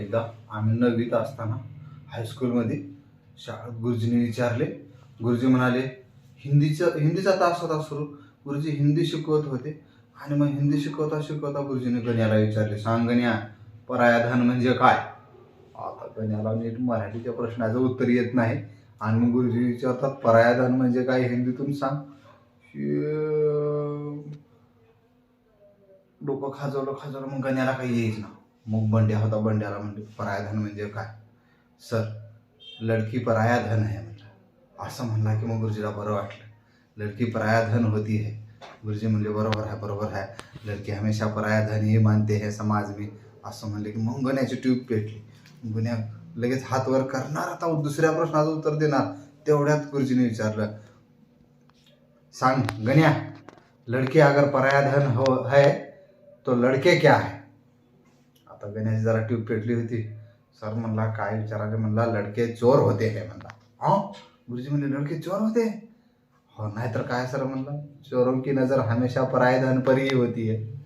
एकदा आम्ही नववीत असताना हायस्कूलमध्ये शाळा गुरुजीने विचारले. गुरुजी म्हणाले हिंदीचं हिंदीचा तास होता सुरू. गुरुजी हिंदी शिकवत होते आणि मग हिंदी शिकवता शिकवता गुरुजीने गण्याला विचारले सांग गण्या पराया धन म्हणजे काय? आता गण्याला नीट मराठीच्या प्रश्नाचं उत्तर येत नाही. आणि मग गुरुजी विचारतात पराया धन म्हणजे काय? हिंदीतून सांग. डोकं खाजवलं खाजवलं मग गण्याला काही येईच ना मग बंड्या होता बंड्याला म्हणजे परायाधन म्हणजे काय? सर लडकी पराया धन म्हटलं असं म्हणला की मग गुरुजीला बरं वाटलं. लडकी परायाधन होती है. गुरुजी म्हणले बरोबर आहे बरोबर आहे. लडकी हमेशा परायाधन ही मानते है समाज मी असं म्हणले की मग गुन्ह्याची ट्यूब पेटली. गुन्ह्या लगेच हात वर करणार आता दुसऱ्या प्रश्नाचं उत्तर देणार. तेवढ्यात गुरुजीने विचारलं सांग गण्या लड़की अगर पराया धन हो है तो लड़के क्या है? आता गणेश जरा ट्यूब पेटली होती. सर म्हणला काय विचाराले म्हणला लडके चोर होते हे म्हणला. हा? गुरुजी म्हणले लडके चोर होते? हो नाहीतर काय सर म्हणलं? चोरों की नजर हमेशा परायधन परी होती. है